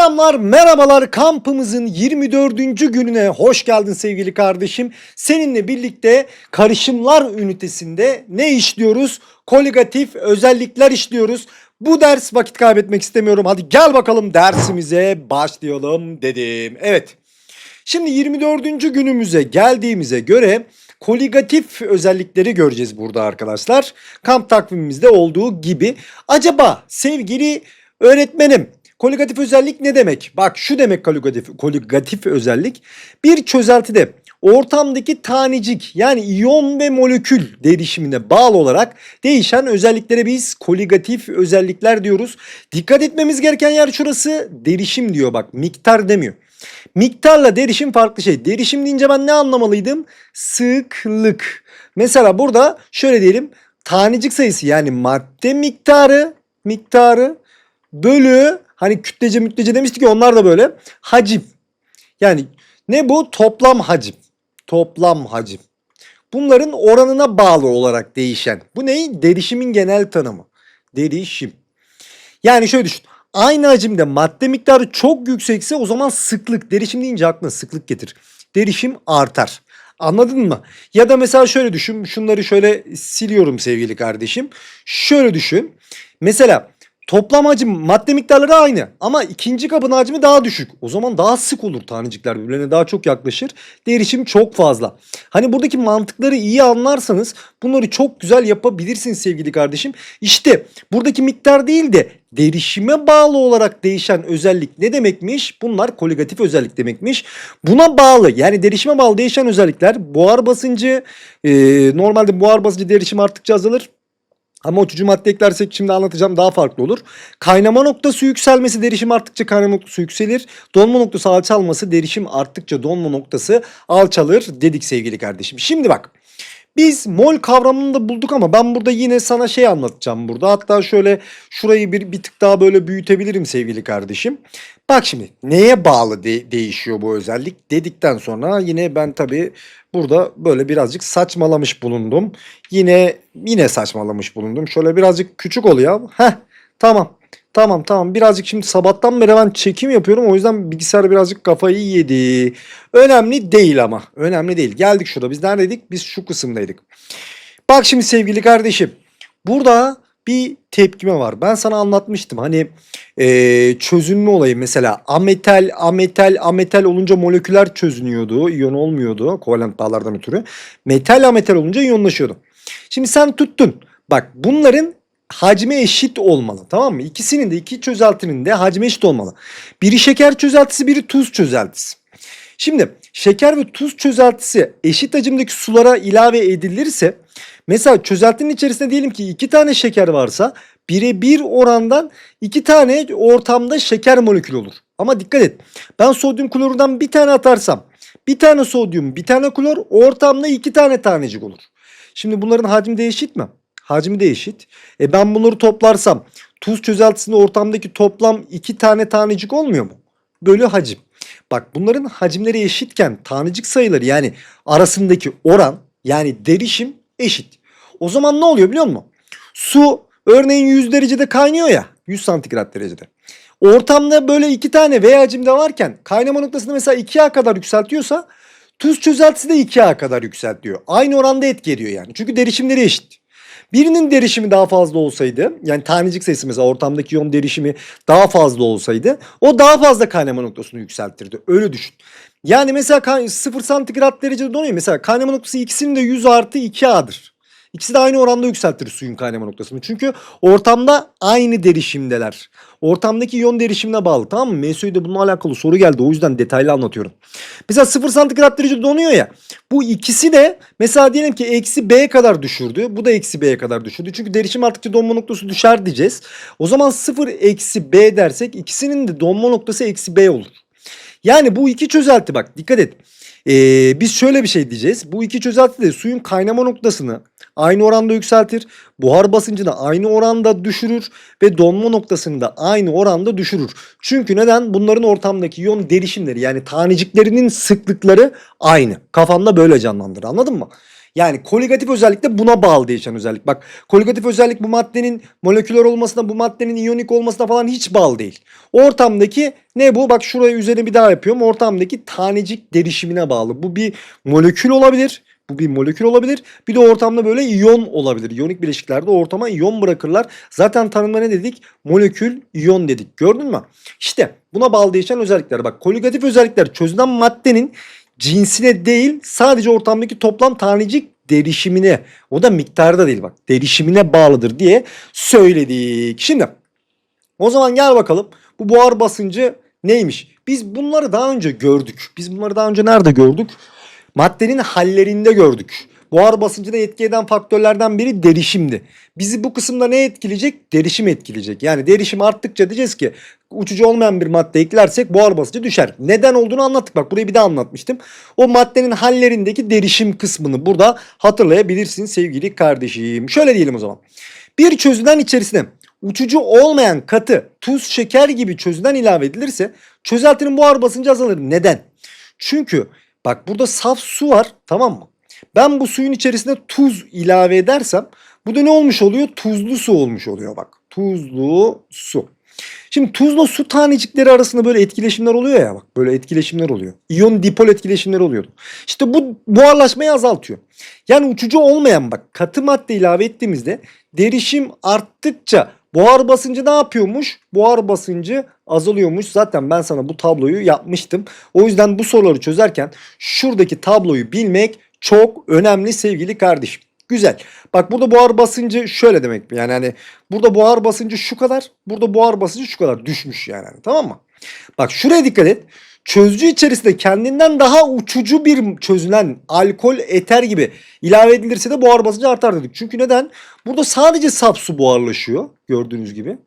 Selamlar, merhabalar. Kampımızın 24. gününe hoş geldin sevgili kardeşim. Seninle birlikte karışımlar ünitesinde ne işliyoruz? Koligatif özellikler işliyoruz. Bu ders vakit kaybetmek istemiyorum. Hadi gel bakalım dersimize başlayalım dedim. Evet. Şimdi 24. günümüze geldiğimize göre koligatif özellikleri göreceğiz burada arkadaşlar. Kamp takvimimizde olduğu gibi. Acaba sevgili öğretmenim koligatif özellik ne demek? Bak şu demek koligatif, koligatif özellik. Bir çözeltide ortamdaki tanecik yani iyon ve molekül değişimine bağlı olarak değişen özelliklere biz koligatif özellikler diyoruz. Dikkat etmemiz gereken yer şurası derişim diyor bak miktar demiyor. Miktarla derişim farklı şey. Derişim deyince ben ne anlamalıydım? Sıklık. Mesela burada şöyle diyelim. Tanecik sayısı yani madde miktarı miktarı bölü hani kütlece mütlece demiştik ya onlar da böyle hacim. Yani ne bu? Toplam hacim. Toplam hacim. Bunların oranına bağlı olarak değişen. Bu ne? Derişimin genel tanımı. Derişim. Yani şöyle düşün. Aynı hacimde madde miktarı çok yüksekse o zaman sıklık. Derişim deyince aklına sıklık getir. Derişim artar. Anladın mı? Ya da mesela şöyle düşün. Şunları şöyle siliyorum sevgili kardeşim. Şöyle düşün. Mesela toplam hacim madde miktarları aynı ama ikinci kabın hacmi daha düşük. O zaman daha sık olur tanecikler birbirine daha çok yaklaşır. Derişim çok fazla. Hani buradaki mantıkları iyi anlarsanız bunları çok güzel yapabilirsiniz sevgili kardeşim. İşte buradaki miktar değil de derişime bağlı olarak değişen özellik ne demekmiş? Bunlar koligatif özellik demekmiş. Buna bağlı yani derişime bağlı değişen özellikler buhar basıncı e, normalde buhar basıncı derişim arttıkça azalır. Ama uçucu madde eklersek şimdi anlatacağım daha farklı olur. Kaynama noktası yükselmesi derişim arttıkça kaynama noktası yükselir. Donma noktası alçalması derişim arttıkça donma noktası alçalır dedik sevgili kardeşim. Şimdi bak biz mol kavramını da bulduk ama ben burada yine sana şey anlatacağım burada. Hatta şöyle şurayı bir, bir tık daha böyle büyütebilirim sevgili kardeşim. Bak şimdi neye bağlı de- değişiyor bu özellik dedikten sonra yine ben tabii burada böyle birazcık saçmalamış bulundum. Yine yine saçmalamış bulundum. Şöyle birazcık küçük oluyor. Heh tamam. Tamam tamam birazcık şimdi sabahtan beri ben çekim yapıyorum o yüzden bilgisayar birazcık kafayı yedi. Önemli değil ama önemli değil. Geldik şurada biz neredeydik? Biz şu kısımdaydık. Bak şimdi sevgili kardeşim burada bir tepkime var. Ben sana anlatmıştım hani eee, çözünme olayı mesela ametal ametal ametal olunca moleküler çözünüyordu. iyon olmuyordu kovalent bağlardan ötürü. Metal ametal olunca iyonlaşıyordu. Şimdi sen tuttun. Bak bunların hacmi eşit olmalı tamam mı? İkisinin de iki çözeltinin de hacmi eşit olmalı. Biri şeker çözeltisi biri tuz çözeltisi. Şimdi şeker ve tuz çözeltisi eşit hacimdeki sulara ilave edilirse mesela çözeltinin içerisinde diyelim ki iki tane şeker varsa birebir orandan iki tane ortamda şeker molekülü olur. Ama dikkat et ben sodyum klorurdan bir tane atarsam bir tane sodyum bir tane klor ortamda iki tane tanecik olur. Şimdi bunların hacmi de mi? Hacmi de. E ben bunları toplarsam tuz çözeltisinde ortamdaki toplam iki tane tanecik olmuyor mu? Bölü hacim. Bak bunların hacimleri eşitken tanecik sayıları yani arasındaki oran yani derişim eşit. O zaman ne oluyor biliyor musun? Su örneğin 100 derecede kaynıyor ya 100 santigrat derecede. Ortamda böyle iki tane V hacimde varken kaynama noktasını mesela 2A kadar yükseltiyorsa tuz çözeltisi de 2A kadar yükseltiyor. Aynı oranda etki ediyor yani. Çünkü derişimleri eşit. Birinin derişimi daha fazla olsaydı yani tanecik sayısı mesela ortamdaki iyon derişimi daha fazla olsaydı o daha fazla kaynama noktasını yükseltirdi. Öyle düşün. Yani mesela kay- 0 santigrat derecede donuyor. Mesela kaynama noktası ikisinin de 100 artı 2A'dır. İkisi de aynı oranda yükseltir suyun kaynama noktasını. Çünkü ortamda aynı derişimdeler. Ortamdaki iyon derişimine bağlı tamam mı? MSÜ'de bununla alakalı soru geldi. O yüzden detaylı anlatıyorum. Mesela 0 santigrat derecede donuyor ya. Bu ikisi de mesela diyelim ki eksi B kadar düşürdü. Bu da eksi B'ye kadar düşürdü. Çünkü derişim arttıkça donma noktası düşer diyeceğiz. O zaman 0 eksi B dersek ikisinin de donma noktası eksi B olur. Yani bu iki çözelti bak dikkat et. Ee, biz şöyle bir şey diyeceğiz. Bu iki çözelti de suyun kaynama noktasını aynı oranda yükseltir. Buhar basıncını aynı oranda düşürür ve donma noktasını da aynı oranda düşürür. Çünkü neden? Bunların ortamdaki iyon derişimleri yani taneciklerinin sıklıkları aynı. Kafanda böyle canlandır anladın mı? Yani koligatif özellik de buna bağlı değişen özellik. Bak koligatif özellik bu maddenin moleküler olmasına, bu maddenin iyonik olmasına falan hiç bağlı değil. Ortamdaki ne bu? Bak şuraya üzerine bir daha yapıyorum. Ortamdaki tanecik derişimine bağlı. Bu bir molekül olabilir. Bu bir molekül olabilir. Bir de ortamda böyle iyon olabilir. İyonik bileşiklerde ortama iyon bırakırlar. Zaten tanımda ne dedik? Molekül, iyon dedik. Gördün mü? İşte buna bağlı değişen özellikler. Bak koligatif özellikler çözülen maddenin cinsine değil sadece ortamdaki toplam tanecik derişimine o da miktarda değil bak derişimine bağlıdır diye söyledik. Şimdi o zaman gel bakalım bu buhar basıncı neymiş? Biz bunları daha önce gördük. Biz bunları daha önce nerede gördük? Maddenin hallerinde gördük. Buhar basıncına etki eden faktörlerden biri derişimdi. Bizi bu kısımda ne etkileyecek? Derişim etkileyecek. Yani derişim arttıkça diyeceğiz ki uçucu olmayan bir madde eklersek buhar basıncı düşer. Neden olduğunu anlattık. Bak burayı bir daha anlatmıştım. O maddenin hallerindeki derişim kısmını burada hatırlayabilirsin sevgili kardeşim. Şöyle diyelim o zaman. Bir çözülen içerisine uçucu olmayan katı, tuz, şeker gibi çözülen ilave edilirse çözeltinin buhar basıncı azalır. Neden? Çünkü bak burada saf su var tamam mı? Ben bu suyun içerisine tuz ilave edersem bu da ne olmuş oluyor? Tuzlu su olmuş oluyor bak. Tuzlu su. Şimdi tuzla su tanecikleri arasında böyle etkileşimler oluyor ya bak böyle etkileşimler oluyor. İyon dipol etkileşimleri oluyordu. İşte bu buharlaşmayı azaltıyor. Yani uçucu olmayan bak katı madde ilave ettiğimizde derişim arttıkça buhar basıncı ne yapıyormuş? Buhar basıncı azalıyormuş. Zaten ben sana bu tabloyu yapmıştım. O yüzden bu soruları çözerken şuradaki tabloyu bilmek çok önemli sevgili kardeşim. Güzel. Bak burada buhar basıncı şöyle demek. Yani hani burada buhar basıncı şu kadar. Burada buhar basıncı şu kadar düşmüş yani. Tamam mı? Bak şuraya dikkat et. Çözücü içerisinde kendinden daha uçucu bir çözülen alkol, eter gibi ilave edilirse de buhar basıncı artar dedik. Çünkü neden? Burada sadece saf su buharlaşıyor gördüğünüz gibi.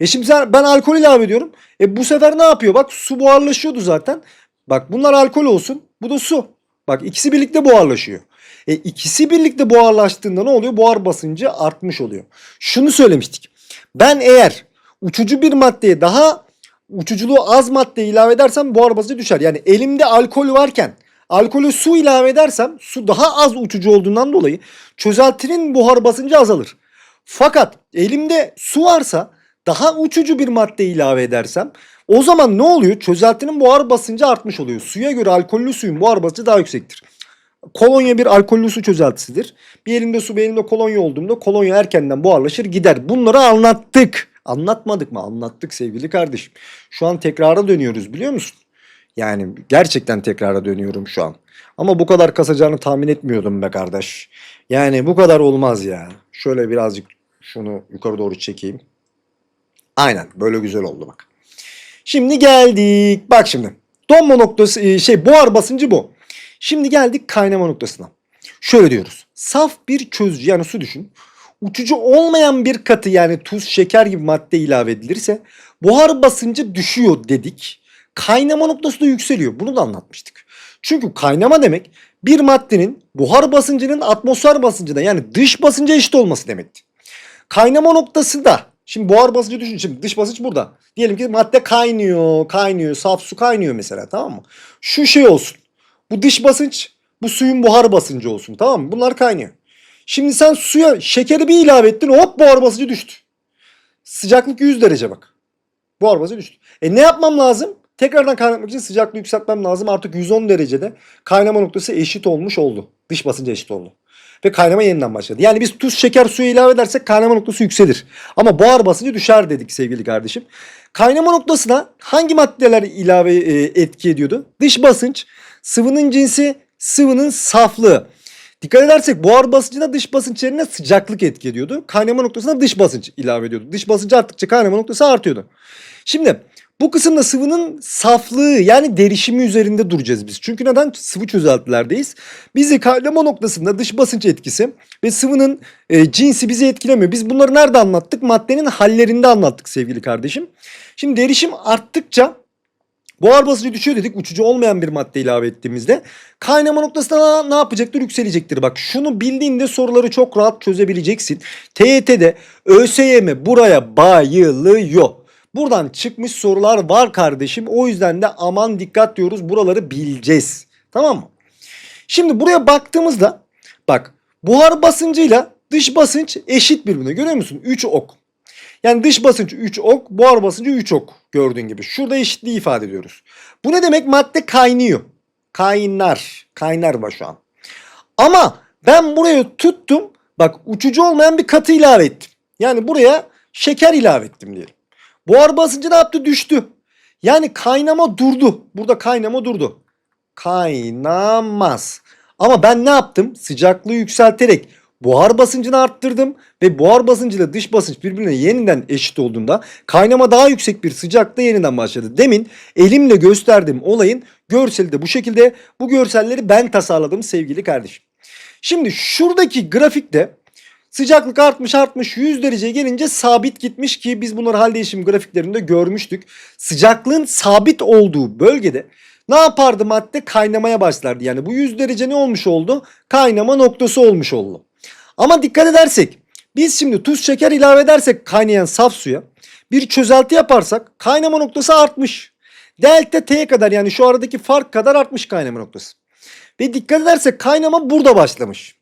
E şimdi sen, ben alkol ilave ediyorum. E bu sefer ne yapıyor? Bak su buharlaşıyordu zaten. Bak bunlar alkol olsun. Bu da su. Bak ikisi birlikte buharlaşıyor. E ikisi birlikte buharlaştığında ne oluyor? Buhar basıncı artmış oluyor. Şunu söylemiştik. Ben eğer uçucu bir maddeye daha uçuculuğu az madde ilave edersem buhar basıncı düşer. Yani elimde alkol varken alkolü su ilave edersem su daha az uçucu olduğundan dolayı çözeltinin buhar basıncı azalır. Fakat elimde su varsa daha uçucu bir madde ilave edersem o zaman ne oluyor? Çözeltinin buhar basıncı artmış oluyor. Suya göre alkollü suyun buhar basıncı daha yüksektir. Kolonya bir alkollü su çözeltisidir. Bir elimde su bir elimde kolonya olduğumda kolonya erkenden buharlaşır gider. Bunları anlattık. Anlatmadık mı? Anlattık sevgili kardeşim. Şu an tekrara dönüyoruz biliyor musun? Yani gerçekten tekrara dönüyorum şu an. Ama bu kadar kasacağını tahmin etmiyordum be kardeş. Yani bu kadar olmaz ya. Şöyle birazcık şunu yukarı doğru çekeyim. Aynen böyle güzel oldu bak. Şimdi geldik. Bak şimdi. Donma noktası e, şey buhar basıncı bu. Şimdi geldik kaynama noktasına. Şöyle diyoruz. Saf bir çözücü yani su düşün. Uçucu olmayan bir katı yani tuz, şeker gibi madde ilave edilirse buhar basıncı düşüyor dedik. Kaynama noktası da yükseliyor. Bunu da anlatmıştık. Çünkü kaynama demek bir maddenin buhar basıncının atmosfer basıncına yani dış basınca eşit olması demekti. Kaynama noktası da şimdi buhar basıncı düşün. Şimdi dış basınç burada. Diyelim ki madde kaynıyor, kaynıyor, saf su kaynıyor mesela tamam mı? Şu şey olsun. Bu dış basınç, bu suyun buhar basıncı olsun tamam mı? Bunlar kaynıyor. Şimdi sen suya şekeri bir ilave ettin hop buhar basıncı düştü. Sıcaklık 100 derece bak. Buhar basıncı düştü. E ne yapmam lazım? Tekrardan kaynatmak için sıcaklığı yükseltmem lazım. Artık 110 derecede kaynama noktası eşit olmuş oldu. Dış basınca eşit oldu. Ve kaynama yeniden başladı. Yani biz tuz, şeker, suyu ilave edersek kaynama noktası yükselir. Ama buhar basıncı düşer dedik sevgili kardeşim. Kaynama noktasına hangi maddeler ilave e, etki ediyordu? Dış basınç, sıvının cinsi, sıvının saflığı. Dikkat edersek buhar basıncına dış basınç yerine sıcaklık etki ediyordu. Kaynama noktasına dış basınç ilave ediyordu. Dış basınç arttıkça kaynama noktası artıyordu. Şimdi bu kısımda sıvının saflığı yani derişimi üzerinde duracağız biz. Çünkü neden? Sıvı çözeltilerdeyiz. Bizi kaynama noktasında dış basınç etkisi ve sıvının e, cinsi bizi etkilemiyor. Biz bunları nerede anlattık? Maddenin hallerinde anlattık sevgili kardeşim. Şimdi derişim arttıkça buhar basıncı düşüyor dedik uçucu olmayan bir madde ilave ettiğimizde. Kaynama noktasında ne yapacaktır? Yükselecektir. Bak şunu bildiğinde soruları çok rahat çözebileceksin. TYT'de ÖSYM buraya bayılıyor. Buradan çıkmış sorular var kardeşim. O yüzden de aman dikkat diyoruz. Buraları bileceğiz. Tamam mı? Şimdi buraya baktığımızda Bak buhar basıncıyla dış basınç eşit birbirine görüyor musun? 3 ok. Yani dış basınç 3 ok, buhar basıncı 3 ok gördüğün gibi. Şurada eşitliği ifade ediyoruz. Bu ne demek? Madde kaynıyor. Kaynar. Kaynar var şu an. Ama ben buraya tuttum. Bak uçucu olmayan bir katı ilave ettim. Yani buraya şeker ilave ettim diyelim. Buhar basıncı ne yaptı? Düştü. Yani kaynama durdu. Burada kaynama durdu. Kaynamaz. Ama ben ne yaptım? Sıcaklığı yükselterek buhar basıncını arttırdım ve buhar basıncıyla dış basınç birbirine yeniden eşit olduğunda kaynama daha yüksek bir sıcakta yeniden başladı. Demin elimle gösterdiğim olayın görseli de bu şekilde. Bu görselleri ben tasarladım sevgili kardeşim. Şimdi şuradaki grafikte Sıcaklık artmış artmış 100 dereceye gelince sabit gitmiş ki biz bunları hal değişim grafiklerinde görmüştük. Sıcaklığın sabit olduğu bölgede ne yapardı madde? Kaynamaya başlardı. Yani bu 100 derece ne olmuş oldu? Kaynama noktası olmuş oldu. Ama dikkat edersek biz şimdi tuz şeker ilave edersek kaynayan saf suya bir çözelti yaparsak kaynama noktası artmış. Delta T'ye kadar yani şu aradaki fark kadar artmış kaynama noktası. Ve dikkat edersek kaynama burada başlamış.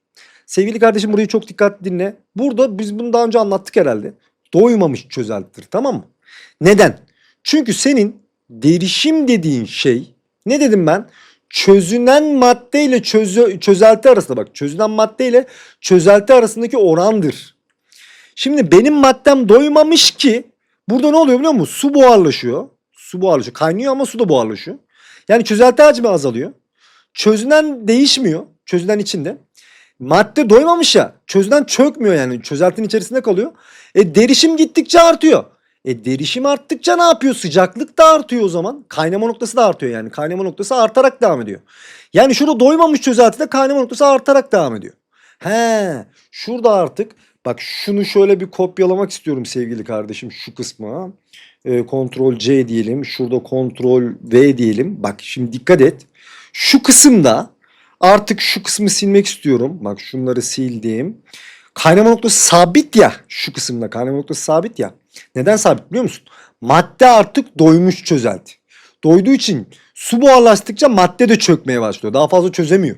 Sevgili kardeşim burayı çok dikkatli dinle. Burada biz bunu daha önce anlattık herhalde. Doymamış çözeltidir tamam mı? Neden? Çünkü senin derişim dediğin şey ne dedim ben? Çözünen madde ile çözü, çözelti arasında bak çözünen madde ile çözelti arasındaki orandır. Şimdi benim maddem doymamış ki burada ne oluyor biliyor musun? Su buharlaşıyor. Su buharlaşıyor. Kaynıyor ama su da buharlaşıyor. Yani çözelti hacmi azalıyor. Çözünen değişmiyor. Çözünen içinde. Madde doymamış ya. Çözünen çökmüyor yani. Çözeltinin içerisinde kalıyor. E derişim gittikçe artıyor. E derişim arttıkça ne yapıyor? Sıcaklık da artıyor o zaman. Kaynama noktası da artıyor yani. Kaynama noktası artarak devam ediyor. Yani şurada doymamış çözeltide kaynama noktası artarak devam ediyor. He, şurada artık bak şunu şöyle bir kopyalamak istiyorum sevgili kardeşim şu kısmı. E, Ctrl C diyelim. Şurada Ctrl V diyelim. Bak şimdi dikkat et. Şu kısımda artık şu kısmı silmek istiyorum. Bak şunları sildim. Kaynama noktası sabit ya. Şu kısımda kaynama noktası sabit ya. Neden sabit biliyor musun? Madde artık doymuş çözelti. Doyduğu için su buharlaştıkça madde de çökmeye başlıyor. Daha fazla çözemiyor.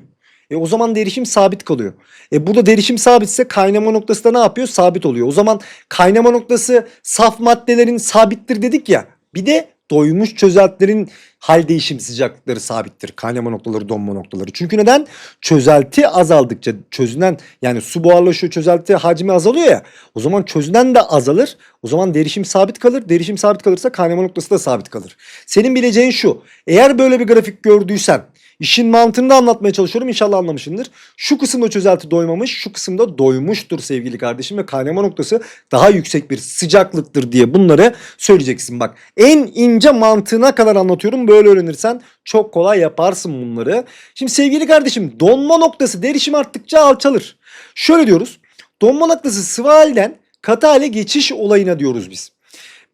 E o zaman derişim sabit kalıyor. E burada derişim sabitse kaynama noktası da ne yapıyor? Sabit oluyor. O zaman kaynama noktası saf maddelerin sabittir dedik ya. Bir de doymuş çözeltilerin hal değişim sıcaklıkları sabittir. Kaynama noktaları, donma noktaları. Çünkü neden? Çözelti azaldıkça çözünen yani su buharlaşıyor çözelti hacmi azalıyor ya. O zaman çözünen de azalır. O zaman derişim sabit kalır. Derişim sabit kalırsa kaynama noktası da sabit kalır. Senin bileceğin şu. Eğer böyle bir grafik gördüysen İşin mantığını da anlatmaya çalışıyorum. İnşallah anlamışsındır. Şu kısımda çözelti doymamış, şu kısımda doymuştur sevgili kardeşim ve kaynama noktası daha yüksek bir sıcaklıktır diye bunları söyleyeceksin. Bak en ince mantığına kadar anlatıyorum. Böyle öğrenirsen çok kolay yaparsın bunları. Şimdi sevgili kardeşim donma noktası derişim arttıkça alçalır. Şöyle diyoruz. Donma noktası sıvı halden katı hale geçiş olayına diyoruz biz.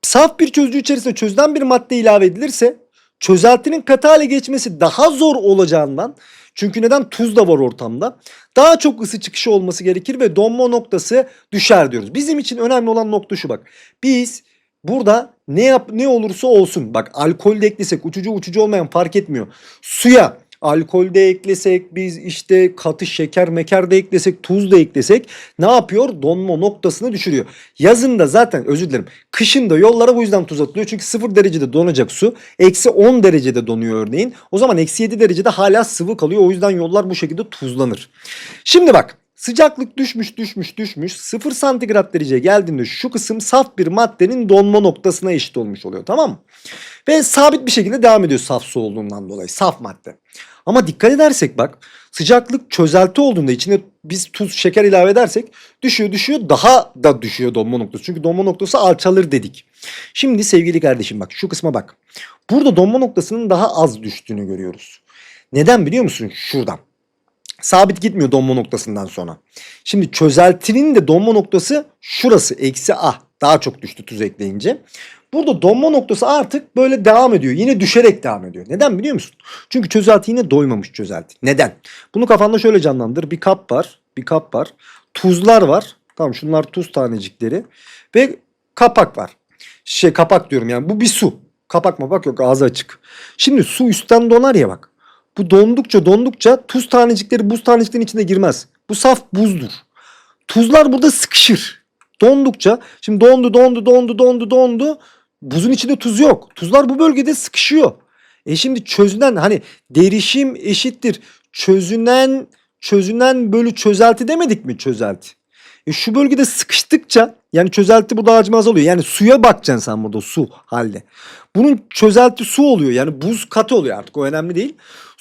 Saf bir çözücü içerisinde çözülen bir madde ilave edilirse çözeltinin katı hale geçmesi daha zor olacağından çünkü neden tuz da var ortamda daha çok ısı çıkışı olması gerekir ve donma noktası düşer diyoruz. Bizim için önemli olan nokta şu bak. Biz burada ne yap ne olursa olsun bak alkol de eklesek uçucu uçucu olmayan fark etmiyor. Suya alkol de eklesek biz işte katı şeker meker de eklesek tuz da eklesek ne yapıyor? Donma noktasını düşürüyor. Yazında zaten özür dilerim kışında yollara bu yüzden tuz atılıyor. Çünkü 0 derecede donacak su eksi 10 derecede donuyor örneğin. O zaman eksi 7 derecede hala sıvı kalıyor. O yüzden yollar bu şekilde tuzlanır. Şimdi bak Sıcaklık düşmüş düşmüş düşmüş 0 santigrat dereceye geldiğinde şu kısım saf bir maddenin donma noktasına eşit olmuş oluyor tamam mı? Ve sabit bir şekilde devam ediyor saf su olduğundan dolayı saf madde. Ama dikkat edersek bak sıcaklık çözelti olduğunda içine biz tuz şeker ilave edersek düşüyor düşüyor daha da düşüyor donma noktası. Çünkü donma noktası alçalır dedik. Şimdi sevgili kardeşim bak şu kısma bak. Burada donma noktasının daha az düştüğünü görüyoruz. Neden biliyor musun? Şuradan sabit gitmiyor donma noktasından sonra. Şimdi çözeltinin de donma noktası şurası eksi A. Daha çok düştü tuz ekleyince. Burada donma noktası artık böyle devam ediyor. Yine düşerek devam ediyor. Neden biliyor musun? Çünkü çözelti yine doymamış çözelti. Neden? Bunu kafanda şöyle canlandır. Bir kap var. Bir kap var. Tuzlar var. Tamam şunlar tuz tanecikleri. Ve kapak var. Şey kapak diyorum yani bu bir su. Kapak mı bak yok ağzı açık. Şimdi su üstten donar ya bak. Bu dondukça dondukça tuz tanecikleri buz taneciklerin içine girmez. Bu saf buzdur. Tuzlar burada sıkışır. Dondukça şimdi dondu dondu dondu dondu dondu. Buzun içinde tuz yok. Tuzlar bu bölgede sıkışıyor. E şimdi çözünen hani derişim eşittir. Çözünen çözünen bölü çözelti demedik mi çözelti? E şu bölgede sıkıştıkça yani çözelti burada hacmi azalıyor. Yani suya bakacaksın sen burada su halde. Bunun çözelti su oluyor. Yani buz katı oluyor artık o önemli değil.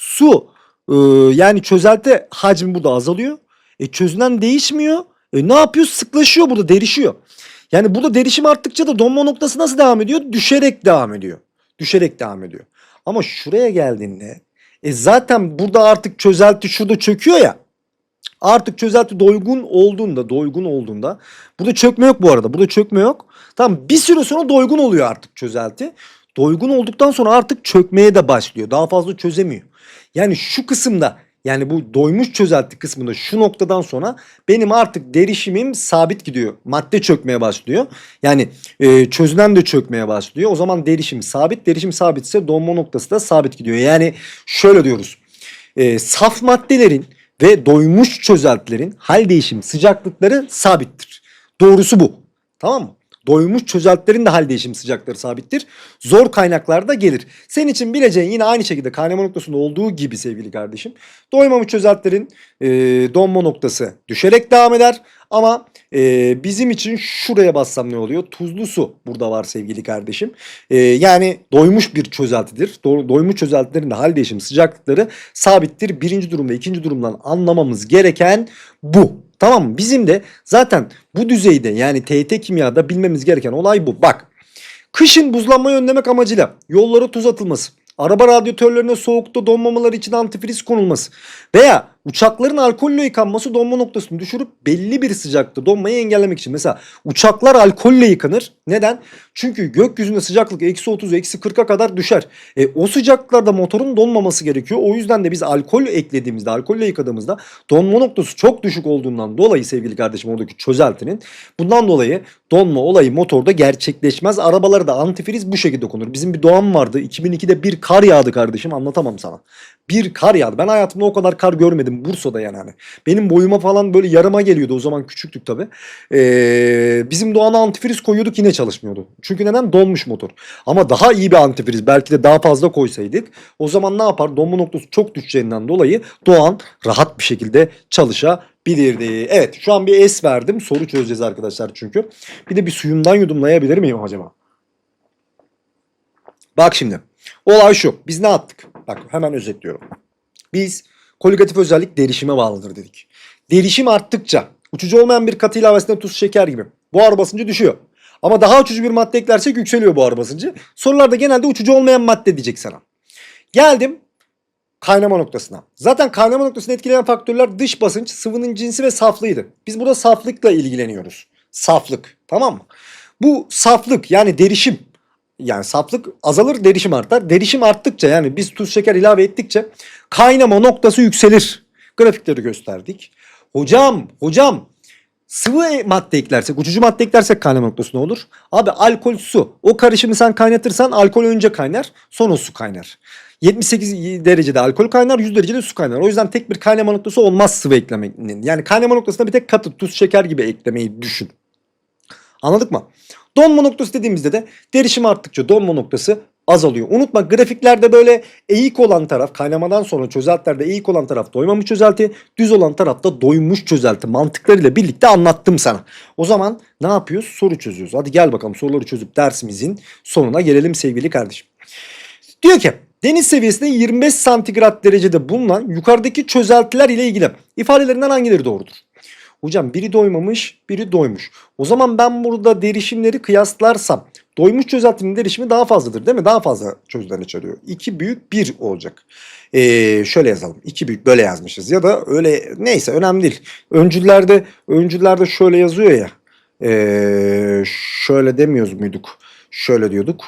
Su e, yani çözelti hacmi burada azalıyor. E çözünen değişmiyor. E ne yapıyor? Sıklaşıyor burada derişiyor. Yani burada derişim arttıkça da donma noktası nasıl devam ediyor? Düşerek devam ediyor. Düşerek devam ediyor. Ama şuraya geldiğinde e zaten burada artık çözelti şurada çöküyor ya. Artık çözelti doygun olduğunda, doygun olduğunda burada çökme yok bu arada. Burada çökme yok. Tamam bir süre sonra doygun oluyor artık çözelti. Doygun olduktan sonra artık çökmeye de başlıyor. Daha fazla çözemiyor. Yani şu kısımda yani bu doymuş çözelti kısmında şu noktadan sonra benim artık derişimim sabit gidiyor. Madde çökmeye başlıyor. Yani e, çözünen de çökmeye başlıyor. O zaman derişim sabit. Derişim sabitse donma noktası da sabit gidiyor. Yani şöyle diyoruz. E, saf maddelerin ve doymuş çözeltilerin hal değişim sıcaklıkları sabittir. Doğrusu bu. Tamam mı? Doymuş çözeltilerin de hal değişim sıcaklıkları sabittir. Zor kaynaklarda gelir. Senin için bileceğin yine aynı şekilde kaynama noktasında olduğu gibi sevgili kardeşim. Doymamış çözeltilerin e, donma noktası düşerek devam eder. Ama e, bizim için şuraya bassam ne oluyor? Tuzlu su burada var sevgili kardeşim. E, yani doymuş bir çözeltidir. Do- doymuş çözeltilerin de hal değişim sıcaklıkları sabittir. Birinci durum ve ikinci durumdan anlamamız gereken bu. Tamam mı? Bizim de zaten bu düzeyde yani TET kimyada bilmemiz gereken olay bu. Bak kışın buzlanmayı önlemek amacıyla yollara tuz atılması, araba radyatörlerine soğukta donmamaları için antifriz konulması veya uçakların alkolle yıkanması donma noktasını düşürüp belli bir sıcakta donmayı engellemek için. Mesela uçaklar alkolle yıkanır. Neden? Çünkü gökyüzünde sıcaklık eksi 30 eksi 40'a kadar düşer. E, o sıcaklıklarda motorun donmaması gerekiyor. O yüzden de biz alkol eklediğimizde, alkolle yıkadığımızda donma noktası çok düşük olduğundan dolayı sevgili kardeşim oradaki çözeltinin. Bundan dolayı donma olayı motorda gerçekleşmez. Arabalara da antifriz bu şekilde konur. Bizim bir doğan vardı. 2002'de bir kar yağdı kardeşim anlatamam sana. Bir kar yağdı. Ben hayatımda o kadar kar görmedim Bursa'da yani hani. Benim boyuma falan böyle yarıma geliyordu o zaman küçüktük tabi. Ee, bizim Doğan'a antifriz koyuyorduk yine çalışmıyordu. Çünkü neden? Donmuş motor. Ama daha iyi bir antifriz belki de daha fazla koysaydık o zaman ne yapar? Donma noktası çok düşeceğinden dolayı Doğan rahat bir şekilde çalışabilirdi. Evet şu an bir es verdim. Soru çözeceğiz arkadaşlar çünkü. Bir de bir suyumdan yudumlayabilir miyim acaba? Bak şimdi. Olay şu. Biz ne yaptık? Bak hemen özetliyorum. Biz koligatif özellik derişime bağlıdır dedik. Derişim arttıkça uçucu olmayan bir katı ilavesinde tuz şeker gibi buhar basıncı düşüyor. Ama daha uçucu bir madde eklersek yükseliyor buhar basıncı. Sorularda genelde uçucu olmayan madde diyecek sana. Geldim kaynama noktasına. Zaten kaynama noktasını etkileyen faktörler dış basınç, sıvının cinsi ve saflığıydı. Biz burada saflıkla ilgileniyoruz. Saflık tamam mı? Bu saflık yani derişim yani saflık azalır derişim artar. Derişim arttıkça yani biz tuz şeker ilave ettikçe kaynama noktası yükselir. Grafikleri gösterdik. Hocam hocam sıvı madde eklersek uçucu madde eklersek kaynama noktası ne olur? Abi alkol su o karışımı sen kaynatırsan alkol önce kaynar sonra su kaynar. 78 derecede alkol kaynar 100 derecede su kaynar. O yüzden tek bir kaynama noktası olmaz sıvı eklemenin. Yani kaynama noktasında bir tek katı tuz şeker gibi eklemeyi düşün. Anladık mı? Donma noktası dediğimizde de derişim arttıkça donma noktası azalıyor. Unutma grafiklerde böyle eğik olan taraf kaynamadan sonra çözeltilerde eğik olan taraf doymamış çözelti, düz olan tarafta doymuş çözelti mantıklarıyla birlikte anlattım sana. O zaman ne yapıyoruz? Soru çözüyoruz. Hadi gel bakalım soruları çözüp dersimizin sonuna gelelim sevgili kardeşim. Diyor ki deniz seviyesinde 25 santigrat derecede bulunan yukarıdaki çözeltiler ile ilgili ifadelerinden hangileri doğrudur? Hocam biri doymamış, biri doymuş. O zaman ben burada derişimleri kıyaslarsam doymuş çözeltinin derişimi daha fazladır değil mi? Daha fazla çözülen içeriyor. 2 büyük 1 olacak. Ee, şöyle yazalım. 2 büyük böyle yazmışız ya da öyle neyse önemli değil. Öncüllerde öncüllerde şöyle yazıyor ya. Ee, şöyle demiyoruz muyduk? Şöyle diyorduk.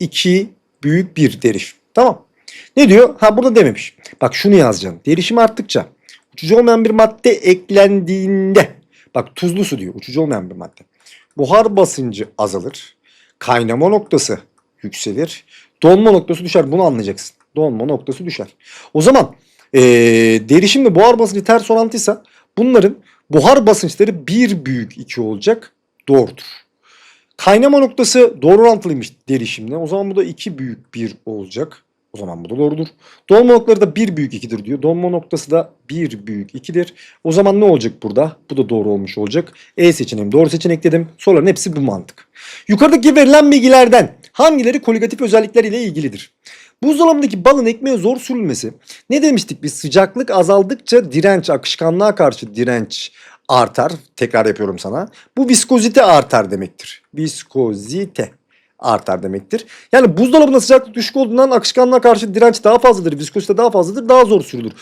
2 büyük 1 derişim. Tamam. Ne diyor? Ha burada dememiş. Bak şunu yazacaksın. Derişim arttıkça uçucu olmayan bir madde eklendiğinde bak tuzlu su diyor uçucu olmayan bir madde. Buhar basıncı azalır. Kaynama noktası yükselir. Donma noktası düşer. Bunu anlayacaksın. Donma noktası düşer. O zaman e, derişimle buhar basıncı ters orantıysa bunların buhar basınçları 1 büyük 2 olacak. Doğrudur. Kaynama noktası doğru orantılıymış derişimle. O zaman bu da 2 büyük 1 olacak. O zaman bu da doğrudur. Dolma noktaları da 1 büyük 2'dir diyor. Dolma noktası da 1 büyük 2'dir. O zaman ne olacak burada? Bu da doğru olmuş olacak. E seçeneğim doğru seçenek dedim. Soruların hepsi bu mantık. Yukarıdaki verilen bilgilerden hangileri koligatif özellikler ile ilgilidir? Buzdolabındaki balın ekmeğe zor sürülmesi. Ne demiştik biz? Sıcaklık azaldıkça direnç, akışkanlığa karşı direnç artar. Tekrar yapıyorum sana. Bu viskozite artar demektir. Viskozite artar demektir. Yani buzdolabında sıcaklık düşük olduğundan akışkanlığa karşı direnç daha fazladır, viskozite daha fazladır, daha zor sürülür.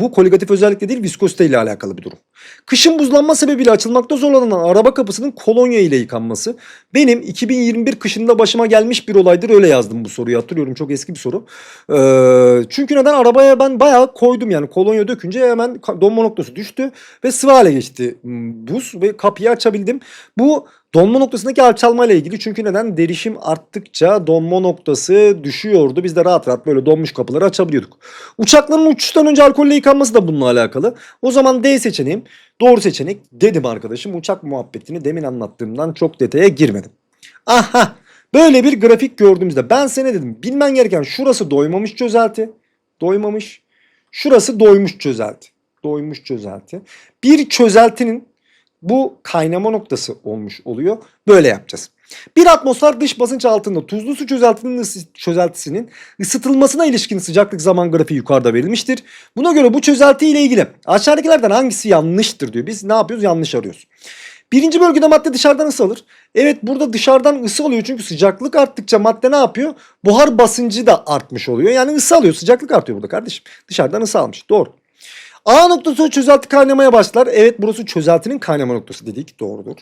Bu koligatif özellikle değil viskozite ile alakalı bir durum. Kışın buzlanma sebebiyle açılmakta zorlanan araba kapısının kolonya ile yıkanması benim 2021 kışında başıma gelmiş bir olaydır. Öyle yazdım bu soruyu hatırlıyorum. Çok eski bir soru. Ee, çünkü neden arabaya ben bayağı koydum yani kolonya dökünce hemen donma noktası düştü ve sıvı hale geçti hmm, buz ve kapıyı açabildim. Bu donma noktasındaki alçalma ile ilgili çünkü neden derişim arttıkça donma noktası düşüyordu. Biz de rahat rahat böyle donmuş kapıları açabiliyorduk. Uçakların uçuştan önce alkolle yıkanması da bununla alakalı. O zaman D seçeneğim doğru seçenek dedim arkadaşım. Uçak muhabbetini demin anlattığımdan çok detaya girmedim. Aha böyle bir grafik gördüğümüzde ben sana dedim bilmen gereken şurası doymamış çözelti. Doymamış. Şurası doymuş çözelti. Doymuş çözelti. Bir çözeltinin bu kaynama noktası olmuş oluyor. Böyle yapacağız. Bir atmosfer dış basınç altında tuzlu su çözeltinin ısı- çözeltisinin ısıtılmasına ilişkin sıcaklık zaman grafiği yukarıda verilmiştir. Buna göre bu çözelti ile ilgili aşağıdakilerden hangisi yanlıştır diyor. Biz ne yapıyoruz? Yanlış arıyoruz. Birinci bölgede madde dışarıdan ısı alır. Evet burada dışarıdan ısı alıyor çünkü sıcaklık arttıkça madde ne yapıyor? Buhar basıncı da artmış oluyor. Yani ısı alıyor sıcaklık artıyor burada kardeşim. Dışarıdan ısı almış doğru. A noktası çözelti kaynamaya başlar. Evet burası çözeltinin kaynama noktası dedik. Doğrudur.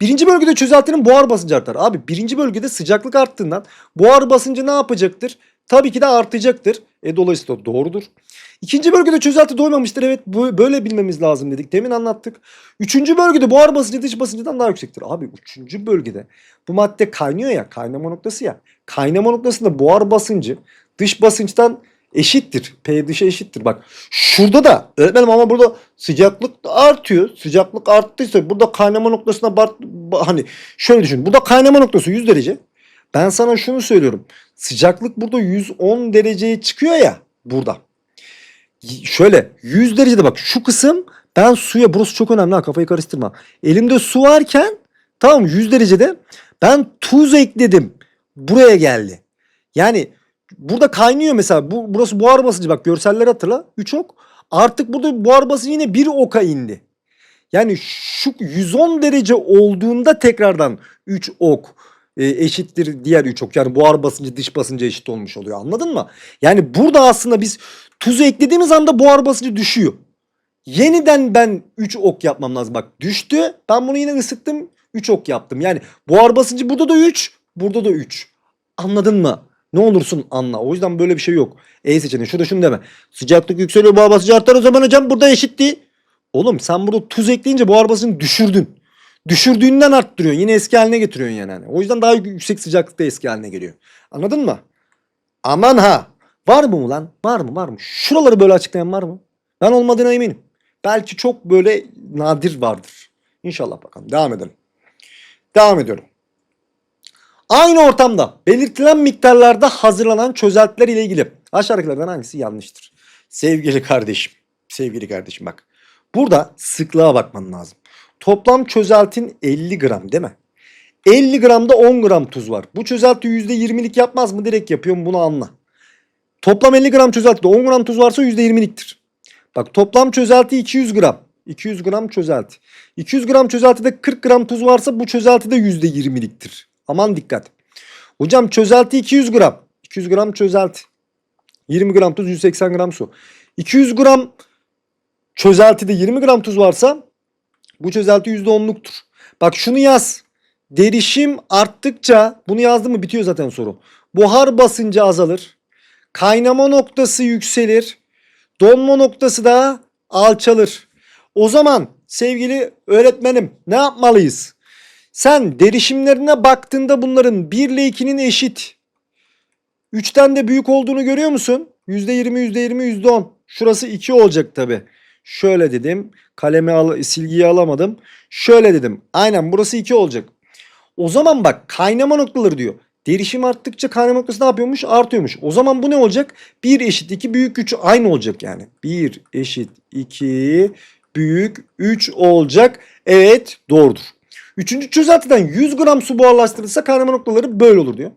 Birinci bölgede çözeltinin buhar basıncı artar. Abi birinci bölgede sıcaklık arttığından buhar basıncı ne yapacaktır? Tabii ki de artacaktır. E, dolayısıyla doğrudur. İkinci bölgede çözelti doymamıştır. Evet böyle bilmemiz lazım dedik. Demin anlattık. Üçüncü bölgede buhar basıncı dış basıncından daha yüksektir. Abi üçüncü bölgede bu madde kaynıyor ya kaynama noktası ya. Kaynama noktasında buhar basıncı dış basınçtan eşittir. P dışa eşittir. Bak şurada da öğretmenim ama burada sıcaklık artıyor. Sıcaklık arttıysa burada kaynama noktasına bar- ba- hani şöyle düşün. Burada kaynama noktası 100 derece. Ben sana şunu söylüyorum. Sıcaklık burada 110 dereceye çıkıyor ya burada. Şöyle 100 derecede bak şu kısım ben suya burası çok önemli ha kafayı karıştırma. Elimde su varken tamam 100 derecede ben tuz ekledim. Buraya geldi. Yani burada kaynıyor mesela. Bu, burası buhar basıncı bak görselleri hatırla. 3 ok. Artık burada buhar basıncı yine 1 oka indi. Yani şu 110 derece olduğunda tekrardan 3 ok e, eşittir diğer 3 ok. Yani buhar basıncı dış basıncı eşit olmuş oluyor. Anladın mı? Yani burada aslında biz tuzu eklediğimiz anda buhar basıncı düşüyor. Yeniden ben 3 ok yapmam lazım. Bak düştü. Ben bunu yine ısıttım. 3 ok yaptım. Yani buhar basıncı burada da 3. Burada da 3. Anladın mı? Ne olursun anla. O yüzden böyle bir şey yok. E seçeneği. Şurada şunu deme. Sıcaklık yükseliyor buhar basıncı artar o zaman hocam burada eşitti. Oğlum sen burada tuz ekleyince buhar basıncını düşürdün. Düşürdüğünden arttırıyorsun. Yine eski haline getiriyorsun yani. Hani. O yüzden daha yüksek sıcaklıkta eski haline geliyor. Anladın mı? Aman ha. Var mı lan? Var mı var mı? Şuraları böyle açıklayan var mı? Ben olmadığına eminim. Belki çok böyle nadir vardır. İnşallah bakalım. Devam edelim. Devam ediyorum. Aynı ortamda belirtilen miktarlarda hazırlanan çözeltiler ile ilgili aşağıdakilerden hangisi yanlıştır? Sevgili kardeşim, sevgili kardeşim bak. Burada sıklığa bakman lazım. Toplam çözeltin 50 gram değil mi? 50 gramda 10 gram tuz var. Bu çözelti %20'lik yapmaz mı? Direkt yapıyorum bunu anla. Toplam 50 gram çözeltide 10 gram tuz varsa %20'liktir. Bak toplam çözelti 200 gram. 200 gram çözelti. 200 gram çözeltide 40 gram tuz varsa bu çözelti de %20'liktir. Aman dikkat. Hocam çözelti 200 gram. 200 gram çözelti. 20 gram tuz 180 gram su. 200 gram çözeltide 20 gram tuz varsa bu çözelti %10'luktur. Bak şunu yaz. Derişim arttıkça bunu yazdım mı bitiyor zaten soru. Buhar basıncı azalır. Kaynama noktası yükselir. Donma noktası da alçalır. O zaman sevgili öğretmenim ne yapmalıyız? Sen derişimlerine baktığında bunların 1 ile 2'nin eşit. 3'ten de büyük olduğunu görüyor musun? %20, %20, %10. Şurası 2 olacak tabi. Şöyle dedim. Kalemi al silgiyi alamadım. Şöyle dedim. Aynen burası 2 olacak. O zaman bak kaynama noktaları diyor. Derişim arttıkça kaynama noktası ne yapıyormuş? Artıyormuş. O zaman bu ne olacak? 1 eşit 2 büyük 3 aynı olacak yani. 1 eşit 2 büyük 3 olacak. Evet doğrudur. Üçüncü çözeltiden 100 gram su buharlaştırılırsa kaynama noktaları böyle olur diyor.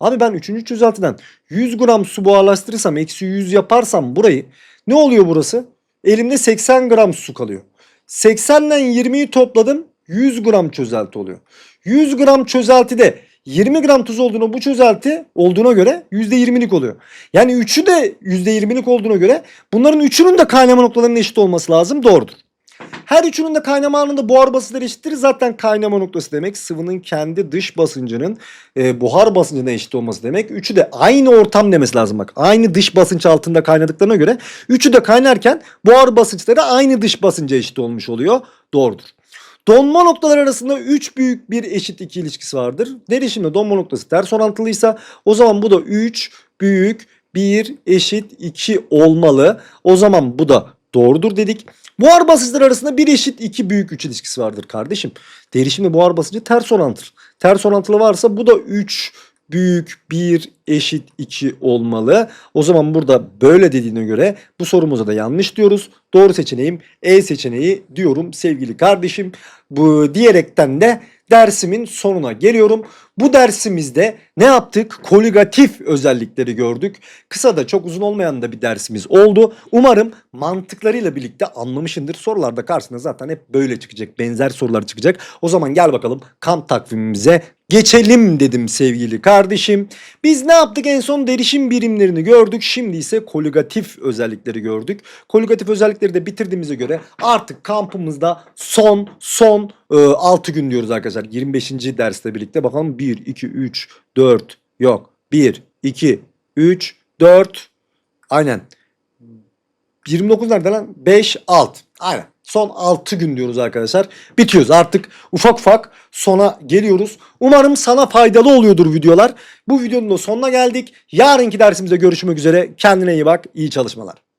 Abi ben üçüncü çözeltiden 100 gram su buharlaştırırsam eksi 100 yaparsam burayı ne oluyor burası? Elimde 80 gram su kalıyor. 80'den 20'yi topladım 100 gram çözelti oluyor. 100 gram çözeltide 20 gram tuz olduğunu bu çözelti olduğuna göre %20'lik oluyor. Yani üçü de %20'lik olduğuna göre bunların üçünün de kaynama noktalarının eşit olması lazım. Doğrudur. Her üçünün de kaynama anında buhar basınçları eşittir. Zaten kaynama noktası demek sıvının kendi dış basıncının e, buhar basıncına eşit olması demek. Üçü de aynı ortam demesi lazım bak. Aynı dış basınç altında kaynadıklarına göre üçü de kaynarken buhar basınçları aynı dış basınca eşit olmuş oluyor. Doğrudur. Donma noktaları arasında 3 büyük bir eşit 2 ilişkisi vardır. Derişimle donma noktası ters orantılıysa o zaman bu da 3 büyük 1 eşit 2 olmalı. O zaman bu da doğrudur dedik. Buhar basınçları arasında 1 eşit 2 büyük 3 ilişkisi vardır kardeşim. Derişimle buhar basıncı ters orantılı. Ters orantılı varsa bu da 3 büyük 1 eşit 2 olmalı. O zaman burada böyle dediğine göre bu sorumuza da yanlış diyoruz. Doğru seçeneğim E seçeneği diyorum sevgili kardeşim. Bu diyerekten de dersimin sonuna geliyorum. Bu dersimizde ne yaptık? Koligatif özellikleri gördük. Kısa da çok uzun olmayan da bir dersimiz oldu. Umarım mantıklarıyla birlikte anlamışındır. Sorularda karşına zaten hep böyle çıkacak. Benzer sorular çıkacak. O zaman gel bakalım kamp takvimimize geçelim dedim sevgili kardeşim. Biz ne yaptık? En son derişim birimlerini gördük. Şimdi ise koligatif özellikleri gördük. Koligatif özellikleri de bitirdiğimize göre artık kampımızda son son e, 6 gün diyoruz arkadaşlar. 25. dersle birlikte bakalım 1, 2, 3, 4 yok. 1, 2, 3, 4 aynen. 29 nerede lan? 5, 6. Aynen. Son 6 gün diyoruz arkadaşlar. Bitiyoruz artık ufak ufak sona geliyoruz. Umarım sana faydalı oluyordur videolar. Bu videonun da sonuna geldik. Yarınki dersimizde görüşmek üzere. Kendine iyi bak. İyi çalışmalar.